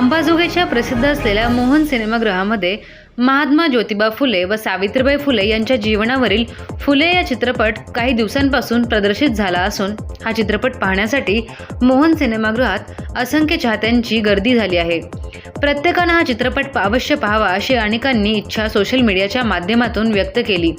अंबाजोगाईच्या प्रसिद्ध असलेल्या मोहन सिनेमागृहामध्ये महात्मा ज्योतिबा फुले व सावित्रीबाई फुले यांच्या जीवनावरील फुले या चित्रपट काही दिवसांपासून प्रदर्शित झाला असून हा चित्रपट पाहण्यासाठी मोहन सिनेमागृहात असंख्य चाहत्यांची गर्दी झाली आहे. प्रत्येकानं हा चित्रपट अवश्य पाहावा अशी अनेकांनी इच्छा सोशल मीडियाच्या माध्यमातून व्यक्त केली.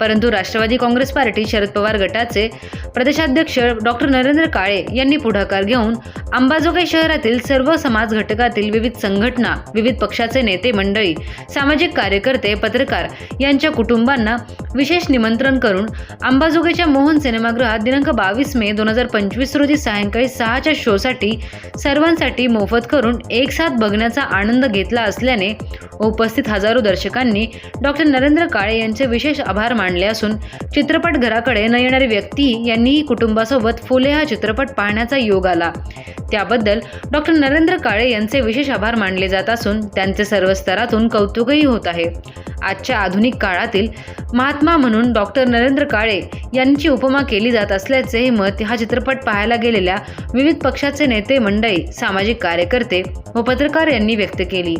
परंतु राष्ट्रवादी काँग्रेस पार्टी शरद पवार गटाचे प्रदेशाध्यक्ष डॉक्टर नरेंद्र काळे यांनी पुढाकार घेऊन अंबाजोगाई शहरातील सर्व समाज घटकातील विविध संघटना विविध पक्षाचे नेते मंडळी सामाजिक कार्यकर्ते पत्रकार यांच्या कुटुंबांना विशेष निमंत्रण करून अंबाजोगाईच्या मोहन सिनेमागृहात दिनांक बावीस मे दोन हजार पंचवीस रोजी सायंकाळी सहाच्या शोसाठी सर्वांसाठी मोफत करून एक साथ बघण्याचा आनंद घेतला असल्याने उपस्थित हजारो दर्शकांनी डॉक्टर नरेंद्र काळे यांचे विशेष आभार मानले असून चित्रपटघराकडे न येणारी व्यक्ती यांनीही कुटुंबासोबत फुले हा चित्रपट पाहण्याचा योग आला. त्याबद्दल डॉक्टर नरेंद्र काळे यांचे विशेष आभार मानले जात असून त्यांचे सर्व स्तरातून कौतुकही होत आहे. आजच्या आधुनिक काळातील महात्मा म्हणून डॉक्टर नरेंद्र काळे यांची उपमा केली जात असल्याचे मत हा चित्रपट पाहायला गेलेल्या विविध पक्षाचे नेते मंडळी सामाजिक कार्यकर्ते व पत्रकार यांनी व्यक्त केली.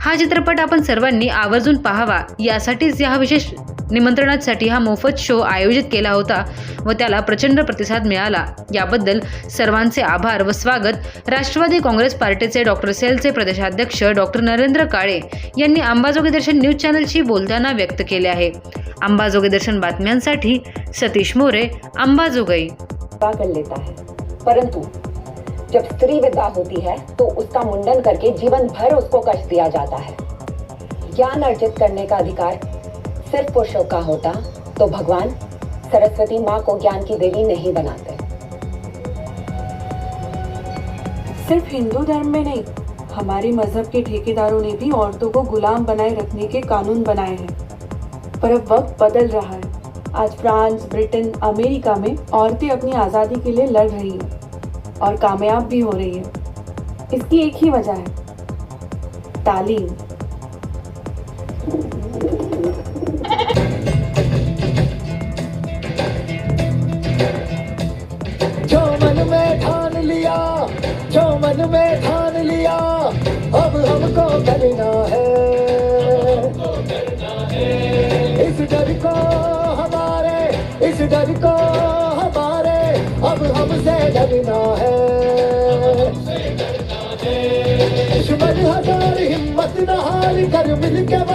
हा चित्रपट आपण सर्वांनी आवर्जून पाहावा यासाठीच या विशेष निमंत्रणासाठी हा मोफत शो आयोजित केला होता व त्याला प्रचंड प्रतिसाद मिळाला. याबद्दल सर्वांचे आभार व स्वागत. राष्ट्रवादी काँग्रेस पार्टीचे डॉक्टर सेलचे प्रदेशाध्यक्ष डॉक्टर नरेंद्र काळे यांनी अंबाजोगी दर्शन न्यूज चॅनलशी बोलताना व्यक्त केले आहे. अंबाजोगी दर्शन बातम्यांसाठी सतीश मोरे अंबाजोगाई. कर लेता है. परंतु जब स्त्री विदा होती है तो उसका मुंडन करके जीवन भर उसको कष्ट दिया जाता है। ज्ञान अर्जित करने का अधिकार सिर्फ़ पुरुषों का होता तो भगवान सरस्वती माँ को ज्ञान की देवी नहीं बनाते। सिर्फ़ हिंदू धर्म में नहीं, हमारे मज़हब के ठेकेदारों ने भी औरतों को गुलाम बनाए रखने के कानून बनाए हैं। पर अब वक्त बदल रहा है। आज फ्रांस, ब्रिटेन, अमेरिका में औरतें अपनी आज़ादी के लिए लड़ रही हैं और कामयाब भी हो रही है। इसकी एक ही वजह है, तालीम। को हमारे? अब हमसे डरना है। दुश्मन हजार हिम्मत न हार कर मिल के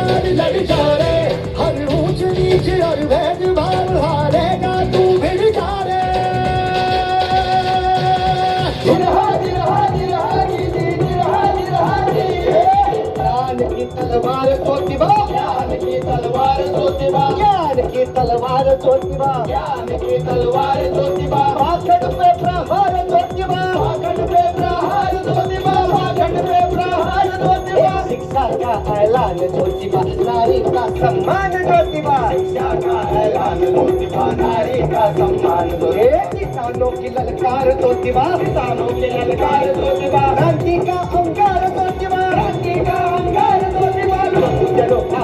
ज्ञान की तलवार ज्योतिबा ज्ञान की तलवार ज्योतिबा भाखंड पे प्रहार ज्योतिबा भाखंड पे प्रहार ज्योतिबा भाखंड पे प्रहार ज्योतिबा शिक्षा का ऐलान ज्योतिबा नारी का सम्मान ज्योतिबा शिक्षा का ऐलान ज्योतिबा नारी का सम्मान किसानों की ललकार ज्योतिबा किसानों की ललकार ज्योतिबा क्रांति का अंगार ज्योतिबा क्रांति का अंगार ज्योतिबा चलो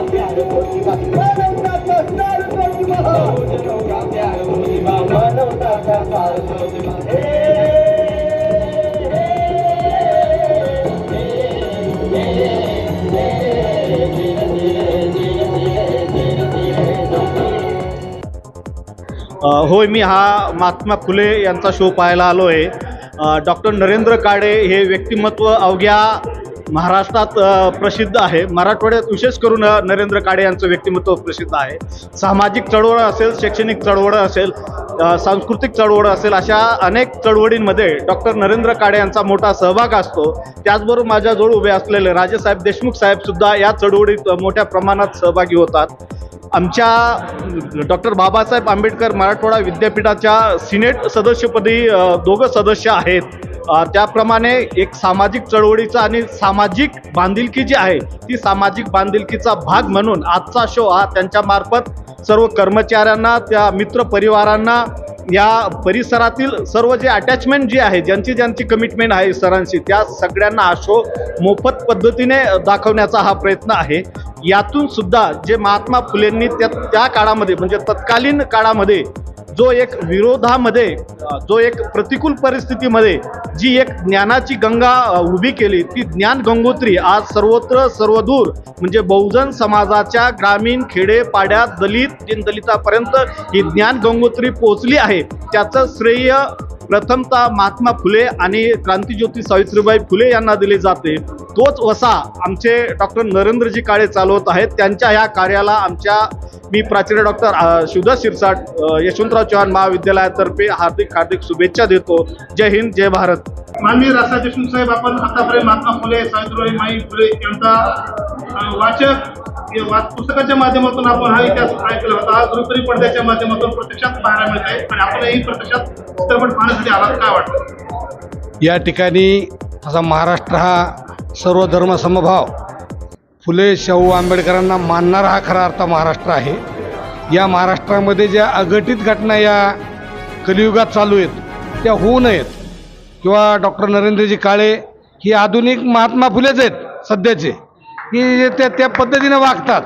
होय मी हा महात्मा फुले यांचा शो पाहायला आलो आहे डॉक्टर नरेंद्र काळे हे व्यक्तिमत्व अवघ्या महाराष्ट्रात प्रसिद्ध आहे. मराठवाड्यात विशेष करून नरेंद्र काळे यांचं व्यक्तिमत्व प्रसिद्ध आहे. सामाजिक चळवळ असेल शैक्षणिक चळवळ असेल सांस्कृतिक चळवळ असेल अशा अनेक चळवळींमध्ये डॉक्टर नरेंद्र काळे यांचा मोठा सहभाग असतो. त्याचबरोबर माझ्याजवळ उभे असलेले राजेसाहेब देशमुख साहेब सुद्धा या चळवळीत मोठ्या प्रमाणात सहभागी होतात. आमच्या डॉक्टर बाबासाहेब आंबेडकर मराठवाडा विद्यापीठाच्या सिनेट सदस्यपदी दोघं सदस्य आहेत. त्याप्रमाणे एक सामाजिक चळवळीचा आणि सामाजिक बांधिलकी जी आहे. ती सामाजिक बांधिलकीचा भाग म्हणून आजचा शो हा त्यांच्यामार्फत सर्व कर्मचाऱ्यांना त्या मित्र परिवारांना या परिसरातील सर्व जे अटॅचमेंट जी आहे ज्यांची ज्यांची कमिटमेंट आहे सरांशी त्या सगळ्यांना हा शो मोफत पद्धतीने दाखवण्याचा हा प्रयत्न आहे. यातून सुद्धा जे महात्मा फुलेंनी त्या त्या काळामध्ये म्हणजे तत्कालीन काळामध्ये जो एक विरोधामध्ये जो एक प्रतिकूल परिस्थितीमध्ये जी एक ज्ञानाची गंगा उभी केली ती ज्ञान गंगोत्री आज सर्वत्र सर्वदूर म्हणजे बहुजन समाजाच्या ग्रामीण खेडे पाड्यात दलित दलितापर्यंत ही ज्ञान गंगोत्री पोहोचली आहे. त्याचं श्रेय प्रथमतः महात्मा फुले आणि क्रांतीज्योती सावित्रीबाई फुले यांना दिले जाते. तोच वसा आमचे डॉक्टर नरेंद्रजी काळे चालवत आहेत. त्यांच्या ह्या कार्याला आमच्या मी प्राचार्य डॉक्टर शिवदास शिरसाट यशवंतराव चव्हाण महाविद्यालयातर्फे हार्दिक हार्दिक शुभेच्छा देतो. जय हिंद जय भारत. माननीय देशमुख साहेब आपण आतापर्यंत महात्मा फुले सावित्रीबाई माई फुले यांचा वाचक हे पुस्तकाच्या माध्यमातून आपण हा इतिहास ऐकला होता. आज रुपरी पडद्याच्या माध्यमातून प्रत्यक्षात पाहायला मिळत आहे आणि आपल्यालाही प्रत्यक्षात चित्रपट पाहण्यासाठी आलात. काय वाटतं? या ठिकाणी तसा महाराष्ट्र हा सर्व धर्म समभाव. फुले शाहू आंबेडकरांना मानणारा हा खरा अर्थ महाराष्ट्र आहे. या महाराष्ट्रामध्ये ज्या अघटित घटना या कलियुगात चालू आहेत त्या होऊ नयेत. किंवा डॉक्टर नरेंद्रजी काळे ही आधुनिक महात्मा फुलेच आहेत सध्याचे. की त्या त्या पद्धतीने वागतात.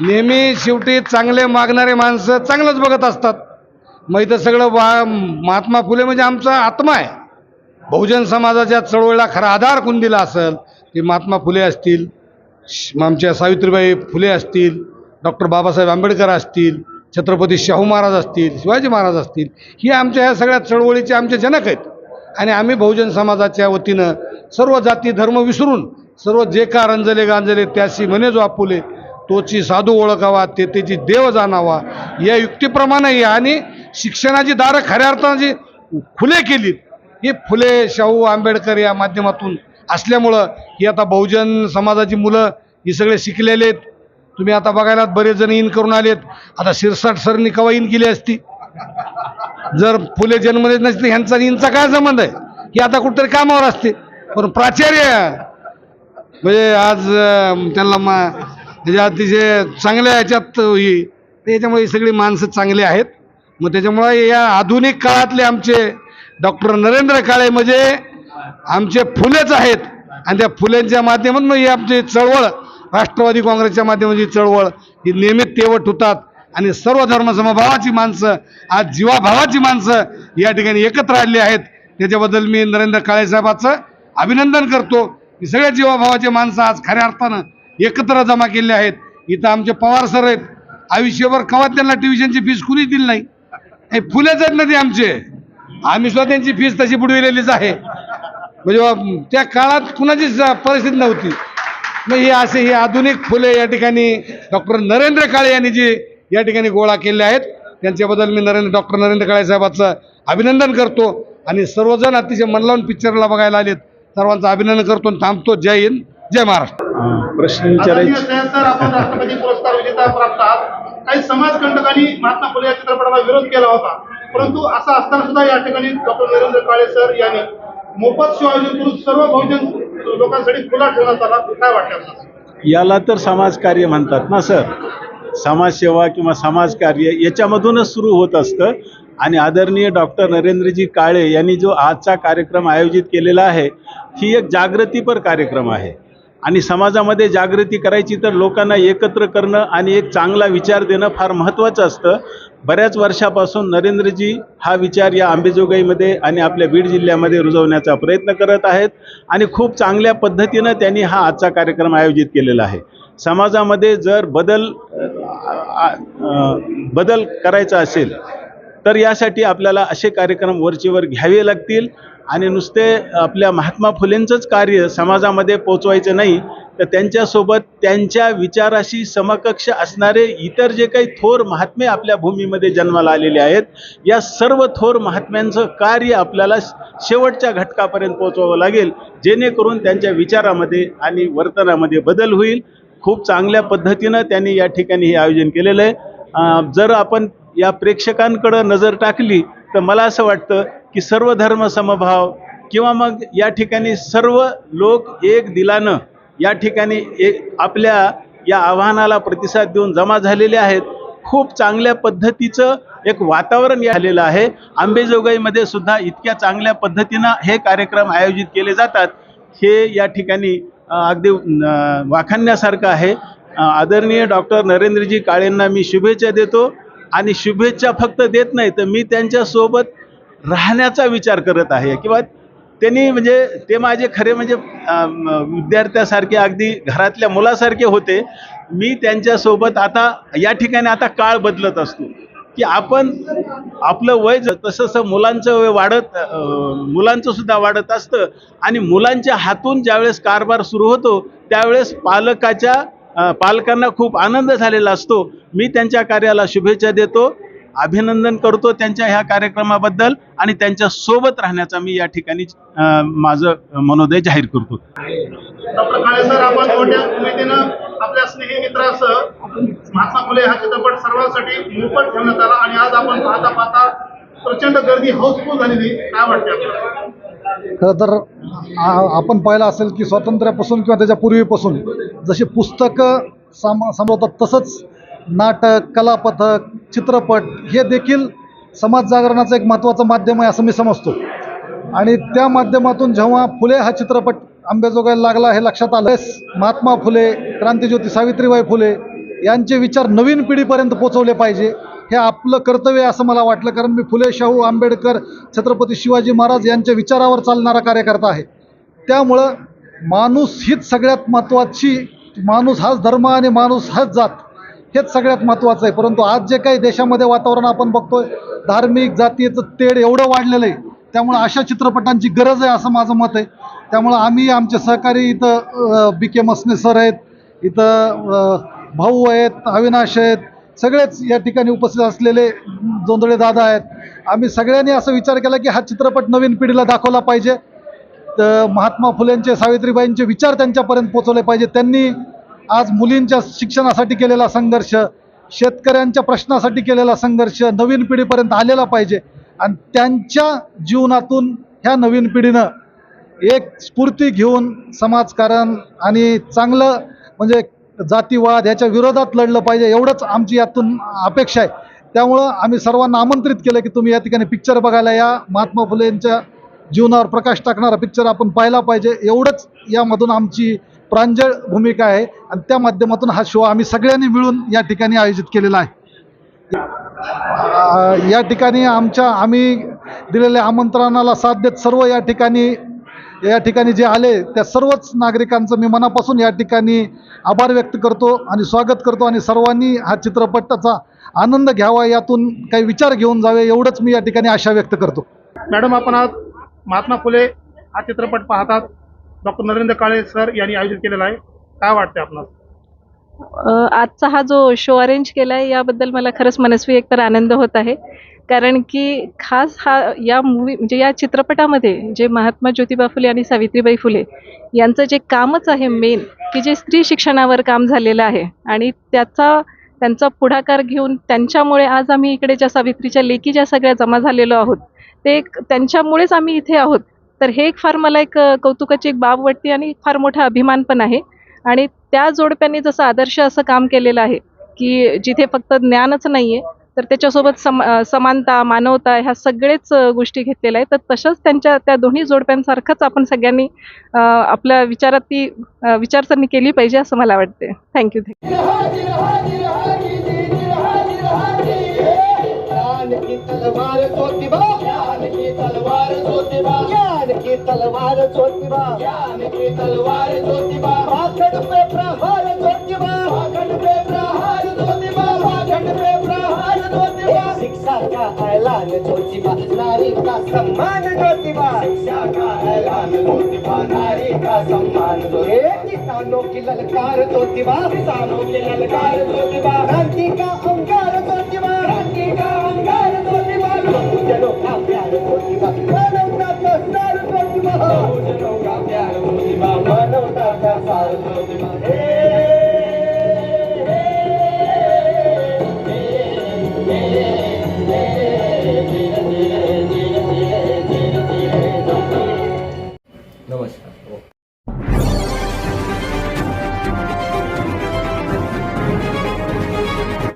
नेहमी शेवटी चांगले मागणारे माणसं चांगलंच बघत असतात. मग इथं सगळं वा महात्मा फुले म्हणजे आमचा आत्मा आहे. बहुजन समाजाच्या चळवळीला खरा आधार कोण दिला असेल ते महात्मा फुले असतील आमच्या सावित्रीबाई फुले असतील डॉक्टर बाबासाहेब आंबेडकर असतील छत्रपती शाहू महाराज असतील शिवाजी महाराज असतील ही आमच्या ह्या सगळ्या चळवळीचे आमचे जनक आहेत. आणि आम्ही बहुजन समाजाच्या वतीनं सर्व जाती धर्म विसरून सर्व जे का रंजले गांजले त्याशी म्हणे जो आपुले तोची साधू ओळखावा ते त्याची देव जाणावा या युक्तीप्रमाणे या आणि शिक्षणाची दारं खऱ्या अर्थानं जी खुले केलीत. ही फुले शाहू आंबेडकर या माध्यमातून असल्यामुळं ही आता बहुजन समाजाची मुलं ही सगळे शिकलेले आहेत. तुम्ही आता बघायला बरेच जण इन करून आलेत. आता शिरसाट सरनी कवा इन केली असती? जर फुले जन्मलेच नसते ह्यांचा इनचा काय संबंध आहे? की आता कुठेतरी कामावर असते. पण प्राचार्य म्हणजे आज त्यांना मा त्याच्या अतिशय चांगल्या ह्याच्यात ही त्याच्यामुळे सगळी माणसं चांगली आहेत. मग त्याच्यामुळे या आधुनिक काळातले आमचे डॉक्टर नरेंद्र काळे म्हणजे आमचे फुलेच आहेत. आणि त्या फुलेंच्या माध्यमातून ही आमची चळवळ राष्ट्रवादी काँग्रेसच्या माध्यमाची चळवळ ही नियमित तेवट होतात. आणि सर्व धर्मसमभावाची माणसं आज जीवाभावाची माणसं या ठिकाणी एकत्र आलेली आहेत. त्याच्याबद्दल मी नरेंद्र काळेसाहेबाचं अभिनंदन करतो. की सगळ्या जीवाभावाचे माणसं आज खऱ्या अर्थानं एकत्र जमा केले आहेत. इथं आमचे पवार सर आहेत. आयुष्यभर कवा त्यांना ट्युशनची फीस कुणीच दिली नाही. हे फुलेच आहेत ना ते आमचे. आम्ही सुद्धा त्यांची फीस तशी बुडविलेलीच आहे. म्हणजे त्या काळात कुणाचीच परिस्थिती नव्हती. मग हे असे हे आधुनिक फुले या ठिकाणी डॉक्टर नरेंद्र काळे यांनी जी या ठिकाणी गोळा केले आहेत त्यांच्याबद्दल मी नरेंद्र डॉक्टर नरेंद्र काळे साहेबाचं अभिनंदन करतो. आणि सर्वजण अतिशय मन लावून पिक्चरला बघायला आलेत. सर्वांचं अभिनंदन करतो आणि थांबतो. जय हिंद जय महाराष्ट्र. प्रश्न काही समाजकंटकांनी महात्मा फुले या चित्रपटाला विरोध केला होता. परंतु असं असताना सुद्धा या ठिकाणी डॉक्टर नरेंद्र काळे सर यांनी मोफत करून सर्व बहुजन लोकांसाठी खुला ठेवण्यात आला काय वाटतं याला तर समाजकार्य म्हणतात ना सर. समाजसेवा किंवा समाजकार्य याच्यामधूनच सुरू होत असतं. आणि आदरणीय डॉक्टर नरेंद्रजी काळे यांनी जो आजचा कार्यक्रम आयोजित केलेला आहे ही एक जागृतीपर कार्यक्रम आहे. आणि समाजामध्ये जागृती करायची तर लोकांना एकत्र करणं आणि एक चांगला विचार देणं फार महत्त्वाचं असतं. बऱ्याच वर्षापासून नरेंद्रजी हा विचार या आंबेजोगाईमध्ये आणि आपल्या बीड जिल्ह्यामध्ये रुजवण्याचा प्रयत्न करत आहेत आणि खूप चांगल्या पद्धतीनं त्यांनी हा आजचा कार्यक्रम आयोजित केलेला आहे. समाजामध्ये जर बदल बदल करायचा असेल तर यासाठी आपल्याला असे कार्यक्रम वरचेवर घ्यावे लागतील. आणि नुसते आपल्या महात्मा फुलेंचंच कार्य समाजामध्ये पोचवायचं नाही तर त्यांच्यासोबत त्यांच्या विचाराशी समकक्ष असणारे इतर जे काही थोर महात्मे आपल्या भूमीमध्ये जन्माला आलेले आहेत या सर्व थोर महात्म्यांचं कार्य आपल्याला शेवटच्या घटकापर्यंत पोचवावं लागेल जेणेकरून त्यांच्या विचारामध्ये आणि वर्तनामध्ये बदल होईल. खूप चांगल्या पद्धतीनं त्यांनी या ठिकाणी हे आयोजन केलेलं आहे. जर आपण या प्रेक्षकांकडं नजर टाकली तर मला असं वाटतं की सर्व धर्म समभाव किंवा मग या ठिकाणी सर्व लोक एक दिलानं या ठिकाणी एक आपल्या या आव्हानाला प्रतिसाद देऊन जमा झालेले आहेत. खूप चांगल्या पद्धतीचं एक वातावरण झालेलं आहे. आंबेजोगाईमध्ये सुद्धा इतक्या चांगल्या पद्धतीनं हे कार्यक्रम आयोजित केले जातात. हे या ठिकाणी अगदी वाखाणण्यासारखं आहे. आदरणीय डॉक्टर नरेंद्रजी काळेंना मी शुभेच्छा देतो. आणि शुभेच्छा फक्त देत नाही तर मी त्यांच्यासोबत राहण्याचा विचार करत आहे किंवा त्यांनी म्हणजे ते माझे खरे म्हणजे विद्यार्थ्यासारखे अगदी घरातल्या मुलासारखे होते. मी त्यांच्यासोबत आता या ठिकाणी आता काळ बदलत असतो. की आपण आपलं वय ज- तसं तसं मुलांचं वय वाढत मुलांचं सुद्धा वाढत असतं. आणि मुलांच्या हातून ज्यावेळेस कारभार सुरू होतो त्यावेळेस पालकाच्या पालकांना खूप आनंद झालेला असतो. मी त्यांच्या कार्याला शुभेच्छा देतो. अभिनंदन करतो त्यांच्या ह्या कार्यक्रमाबद्दल आणि त्यांच्यासोबत राहण्याचा मी या ठिकाणी माझं मनोदय जाहीर करतो. डॉक्टर काळे सर आपण मोठ्या उमेदीनं आपल्या स्नेही मित्रासह महात्मा फुले हा चित्रपट सर्वांसाठी मोफत ठेवण्यात आला आणि आज आपण पाहता पाहता प्रचंड गर्दी हाऊसफुल झालेली काय वाटते आपल्याला? खरं तर आपण पाहिलं असेल की स्वातंत्र्यापासून किंवा त्याच्या पूर्वीपासून जशी पुस्तकं साम संभवतात तसंच नाटक कलापथक चित्रपट हे देखील समाज जागरणाचं एक महत्त्वाचं माध्यम आहे असं मी समजतो. आणि त्या माध्यमातून जेव्हा फुले हा चित्रपट आंबेजोगायला लागला हे लक्षात आलं महात्मा फुले क्रांतीज्योती सावित्रीबाई फुले यांचे विचार नवीन पिढीपर्यंत पोचवले पाहिजे हे आपलं कर्तव्य असं मला वाटलं. कारण मी फुले शाहू आंबेडकर छत्रपती शिवाजी महाराज यांच्या विचारावर चालणारा कार्यकर्ता आहे. त्यामुळं माणूस हीच सगळ्यात महत्त्वाची माणूस हाच धर्म आणि माणूस हाच जात. हेच सगळ्यात महत्त्वाचं आहे. परंतु आज जे काही देशामध्ये वातावरण आपण बघतोय धार्मिक जातीचं तेढ एवढं वाढलेलं आहे. त्यामुळं अशा चित्रपटांची गरज आहे असं माझं मत आहे. त्यामुळं आम्ही आमचे सहकारी इथं बी के मसने सर आहेत इथं भाऊ आहेत अविनाश आहेत सगळेच या ठिकाणी उपस्थित असलेले जोंधळे दादा आहेत. आम्ही सगळ्यांनी असा विचार केला की हा चित्रपट नवीन पिढीला दाखवला पाहिजे. तर महात्मा फुलेंचे सावित्रीबाईंचे विचार त्यांच्यापर्यंत पोचवले पाहिजे. त्यांनी आज मुलींच्या शिक्षणासाठी केलेला संघर्ष शेतकऱ्यांच्या प्रश्नासाठी केलेला संघर्ष नवीन पिढीपर्यंत आलेला पाहिजे. आणि त्यांच्या जीवनातून ह्या नवीन पिढीनं एक स्फूर्ती घेऊन समाजकारण आणि चांगलं म्हणजे जातीवाद ह्याच्या विरोधात लढलं पाहिजे एवढंच आमची यातून अपेक्षा आहे. त्यामुळं आम्ही सर्वांना आमंत्रित केलं की तुम्ही या ठिकाणी पिक्चर बघायला या. महात्मा फुले यांच्या जीवनावर प्रकाश टाकणारा पिक्चर आपण पाहिला पाहिजे. एवढंच यामधून आमची प्रांजळ भूमिका आहे. आणि त्या माध्यमातून हा शो आम्ही सगळ्यांनी मिळून या ठिकाणी आयोजित केलेला आहे. या ठिकाणी आमच्या आम्ही दिलेल्या आमंत्रणाला साथ देत सर्व या ठिकाणी या ठिकाणी जे आले त्या सर्वच नागरिकांचं मी मनापासून या ठिकाणी आभार व्यक्त करतो आणि स्वागत करतो आणि सर्वांनी हा चित्रपटाचा आनंद घ्यावा यातून काही विचार घेऊन जावे एवढंच मी या ठिकाणी आशा व्यक्त करतो. मॅडम आपण आज महात्मा फुले हा चित्रपट पाहतात. डॉक्टर नरेंद्र काळे सर यांनी आयोजित केलेला आहे. काय वाटते आपणास? आजचा हा जो शो अरेंज केला आहे याबद्दल मला खरंच मनस्वी एकतर आनंद होत आहे. कारण की खास हा या मूवी म्हणजे या चित्रपटामध्ये जे महात्मा ज्योतिबा फुले आणि सावित्रीबाई फुले यांचं जे कामच आहे मेन की जे स्त्री शिक्षणावर काम झालेलं आहे. आणि त्याचा त्यांचा पुढाकार घेऊन त्यांच्यामुळे आज आम्ही इकडे ज्या सावित्रीच्या लेकी ज्या सगळ्या जमा झालेलो आहोत ते एक त्यांच्यामुळेच आम्ही इथे आहोत. तर हे एक फार मला एक कौतुकाची एक बाब वाटते आणि फार मोठा अभिमान पण आहे. आणि त्या जोडप्यांनी जसं आदर्श असं काम केलेलं आहे की जिथे फक्त ज्ञानच नाही आहे तर त्याच्यासोबत सम समानता मानवता ह्या सगळेच गोष्टी घेतलेल्या आहेत. तर तसंच त्यांच्या त्या दोन्ही जोडप्यांसारखंच आपण सगळ्यांनी आपल्या विचारात ती विचारसरणी केली पाहिजे असं मला वाटते. थँक्यू थँक्यू की तलवार ज्योतिबा ज्ञान की तलवार ज्योतिबा भाखड़ पे प्रहार ज्योतिबा भाखड़ पे प्रहार ज्योतिबा भाखड़ पे प्रहार ज्योतिबा शिक्षा का ऐलान ज्योतिबा नारी का सम्मान ज्योतिबा शिक्षा का ऐलान ज्योतिबा नारी का सम्मान किसानों की ललकार ज्योतिबा किसानों की ललकार ज्योतिबा क्रांति का अंगार ज्योतिबा क्रांति का अंगार ज्योतिबा बहुजनों का प्यार ज्योतिबा